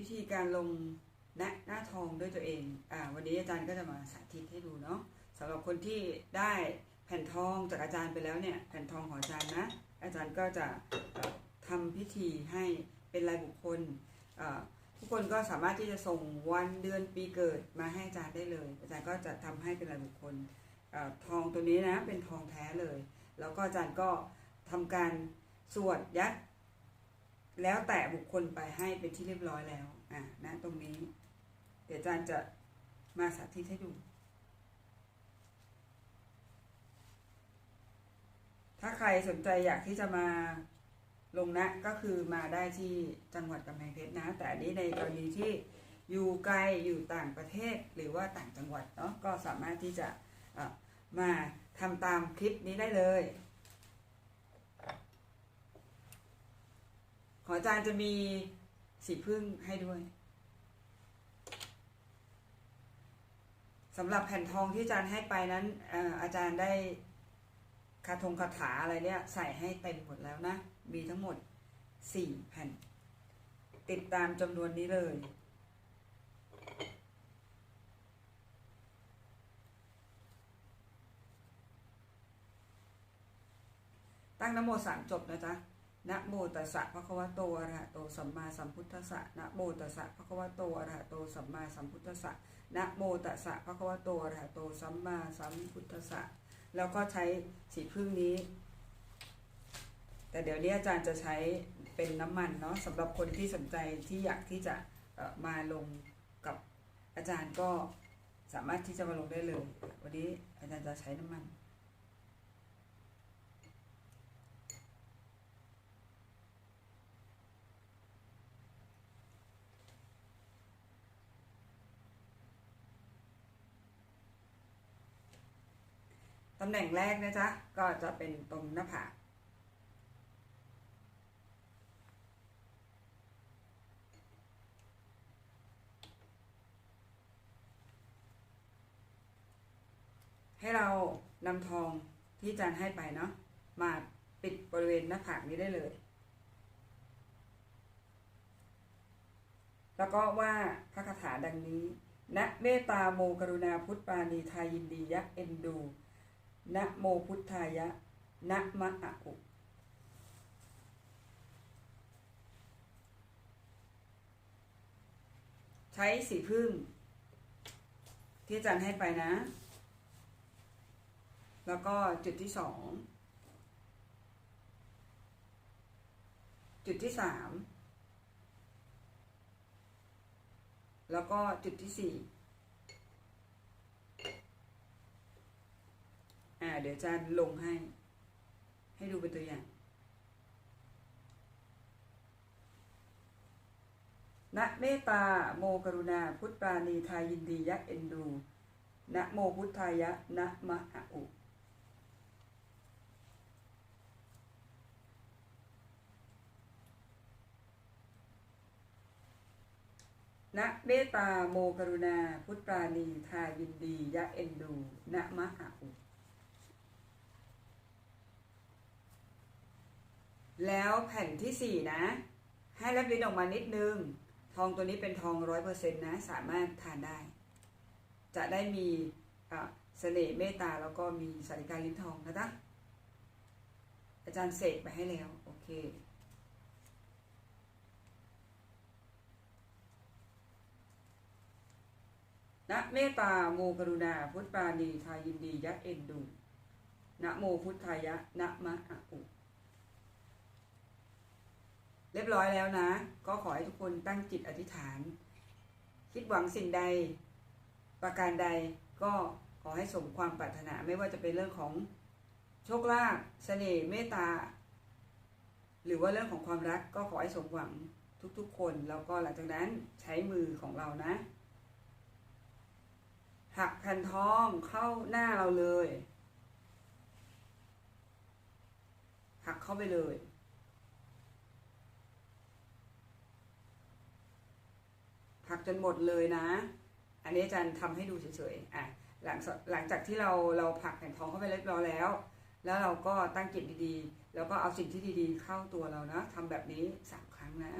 วิธีการลงหน้าหน้าทองด้วยตัวเองอ่าวันนี้อาจารย์ก็จะมาสาธิตให้ดูเนาะสำหรับคนที่ได้แผ่นทองจากอาจารย์ไปแล้วเนี่ยแผ่นทองของอาจารย์นะ อาจารย์ก็จะเอ่อทำพิธีให้เป็นรายบุคคลอ่อทุกคนก็สามารถที่จะส่งวันเดือนปีเกิดมาให้อาจารย์ได้เลย อาจารย์ก็จะทำให้เป็นรายบุคคลเออทองตัวนี้นะเป็นทองแท้เลย แล้วก็อาจารย์ก็ทำการสวดยัด แล้วแต่บุคคลไปให้เป็นที่เรียบร้อยแล้ว อ่านะตรงนี้ เดี๋ยวอาจารย์จะมาสาธิตให้ดู ถ้าใครสนใจอยากที่จะมาลงนะก็คือมาได้ที่จังหวัดกำแพงเพชรนะ แต่อันนี้ในกรณีที่อยู่ไกลอยู่ต่างประเทศหรือว่าต่างจังหวัดเนาะก็สามารถที่จะมาทำตามคลิปนี้ได้เลย อาจารย์จะมีสีพึ่งให้ด้วยสำหรับแผ่นทองที่อาจารย์ให้ไปนั้นออาจารย์ได้คาถงคาถาอะไรเนี่ยใส่ให้เต็มหมดแล้วนะ มีทั้งหมดสี่แผ่น ติดตามจำนวนนี้เลย ตั้งนโมสามจบนะจ๊ะ นะโมตัสสะภะคะวะโตอะระหะโตสัมมาสัมพุทธัสสะนะโมตัสสะภะคะวะโตอะระหะโตสัมมาสัมพุทธัสสะนะโมตัสสะภะคะวะโตอะระหะโตสัมมาสัมพุทธัสสะแล้วก็ใช้สีพึ่งนี้ แต่เดี๋ยวนี้อาจารย์จะใช้เป็นน้ำมันเนาะสำหรับคนที่สนใจที่อยากที่จะมาลงกับอาจารย์ก็สามารถที่จะมาลงได้เลย วันนี้อาจารย์จะใช้น้ำมัน ตำแหน่งแรกนะจ๊ะ ก็จะเป็นตรงหน้าผากให้เรานำทองที่จารย์ให้ไปเนาะมาปิดบริเวณหน้าผากนี้ได้เลย แล้วก็ว่าพระคาถาดังนี้นะเมตตาโมกรุณาพุทธปานีทายินดียะเอ็นดู นะโมพุทธายะ นะมะอะอุใช้สีพึ่ง ที่อาจารย์ให้ไปนะ แล้วก็จุดที่สอง จุดที่สาม แล้วก็จุดที่สี่ อ่า เดี๋ยวอาจารย์ลงให้ ให้ดูเป็นตัวอย่างนะเมตตาโมกรุณา พุทธปราณีทายินดียะเอ็นดูนะโมพุทธายะนะมะอะอุนะเมตตาโมกรุณา พุทธปราณีทายินดียะเอ็นดูนะมะอะอุ แล้วแผ่นที่สี่นะ ให้แลบลิ้นออกมานิดนึง ทองตัวนี้เป็นทองร้อยเปอร์เซ็นต์นะ สามารถทานได้ จะได้มีเสน่ห์เมตตาแล้วก็มีสาริกาลิ้นทองนะจ๊ะอาจารย์เสกไปให้แล้ว โอเค นะเมตตาโมกรุณา พุทธปาณีทายินดียะเอ็นดู นะโมพุทธายะ นะมะอะอุ เรียบร้อยแล้วนะ ก็ขอให้ทุกคนตั้งจิตอธิษฐาน คิดหวังสิ่งใด ประการใดก็ขอให้สมความปรารถนาไม่ว่าจะเป็นเรื่องของโชคลาภเสน่ห์เมตตา หรือว่าเรื่องของความรักก็ขอให้สมหวังทุกๆ คนแล้วก็หลังจากนั้นใช้มือของเรานะ หักแผ่นทองเข้าหน้าเราเลย หักเข้าไปเลย หัก จนหมดเลยนะ อันนี้อาจารย์ทำให้ดูเฉยๆอะหลังหลังจากที่เราเราผักแผ่นทองเข้าไปเรียบร้อยแล้ว แล้วเราก็ตั้งจิตดีๆ แล้วก็เอาสิ่งที่ดีๆ เข้าตัวเรานะทำแบบนี้สามครั้งนะ